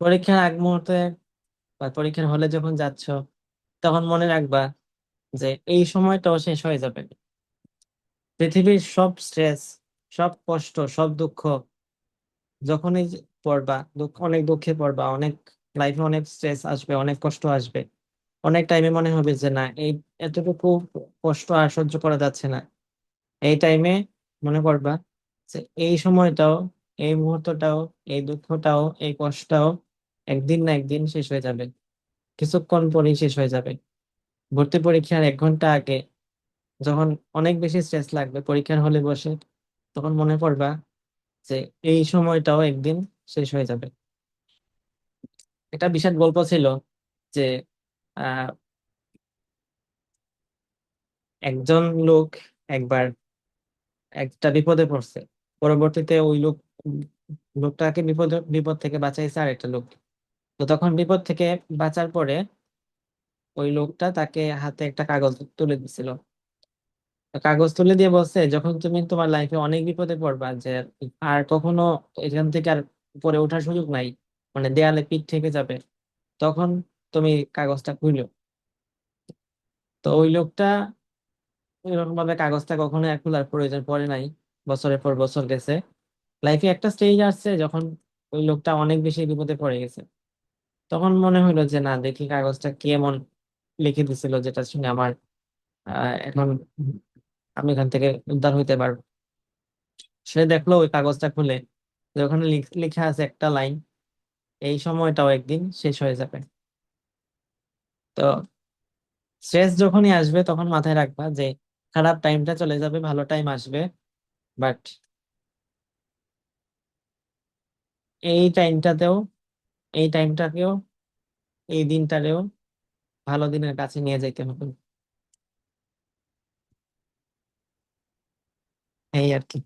পরীক্ষার আগ মুহূর্তে বা পরীক্ষার হলে যখন যাচ্ছ, তখন মনে রাখবা যে এই সময়টাও শেষ হয়ে যাবে। পৃথিবীর সব স্ট্রেস, সব কষ্ট, সব দুঃখ যখনই পড়বা, দুঃখ, অনেক দুঃখে পড়বা, অনেক লাইফে অনেক স্ট্রেস আসবে, অনেক কষ্ট আসবে। অনেক টাইমে মনে হবে যে না, এই এতটুকু কষ্ট আর সহ্য করা যাচ্ছে না। এই টাইমে মনে করবা যে এই সময়টাও, এই মুহূর্তটাও, এই দুঃখটাও, এই কষ্টটাও একদিন না একদিন শেষ হয়ে যাবে। কিছুক্ষণ পরেই শেষ হয়ে যাবে। ভর্তি পরীক্ষার এক ঘণ্টা আগে যখন অনেক বেশি স্ট্রেস লাগবে পরীক্ষার হলে বসে, তখন মনে করবা যে এই সময়টাও একদিন শেষ হয়ে যাবে। একটা বিশাল গল্প ছিল যে একজন লোক একবার একটা বিপদে পড়ছে। পরবর্তীতে ওই লোক, লোকটাকে বিপদ বিপদ থেকে বাঁচাইছে আরেকটা লোক তো তখন বিপদ থেকে বাঁচার পরে ওই লোকটা তাকে হাতে একটা কাগজ তুলে দিছিল কাগজ তুলে দিয়ে বলছে, যখন তুমি তোমার লাইফে অনেক বিপদে পড়বা যে আর কখনো এখান থেকে আর উপরে ওঠার সুযোগ নাই মানে দেয়ালে পিঠ থেকে যাবে, তখন তুমি কাগজটা খুইলো তো ওই লোকটা এরকম ভাবে কাগজটা কখনো আর খোলার প্রয়োজন পড়ে নাই, বছরের পর বছর গেছে। লাইফে একটা স্টেজ আসছে যখন ওই লোকটা অনেক বেশি বিপদে পড়ে গেছে। তখন মনে হলো যে, না, দেখি কাগজটা কি এমন লিখে দিছিল যেটা শুনে আমার এখন আমি এখান থেকে উদ্ধার হইতে পারব। সে দেখল ওই কাগজটা খুলে, যে ওখানে লেখা আছে একটা লাইন, এই সময়টাও একদিন শেষ হয়ে যাবে। তো স্ট্রেস যখনই আসবে তখন মাথায় রাখবা যে, খারাপ টাইমটা চলে যাবে, ভালো টাইম আসবে, বাট এই টাইমটাতেও এই টাইমটাকেও এই দিনটারেও ভালো দিনের কাছে নিয়ে যাইতে হবে। এই আর কি।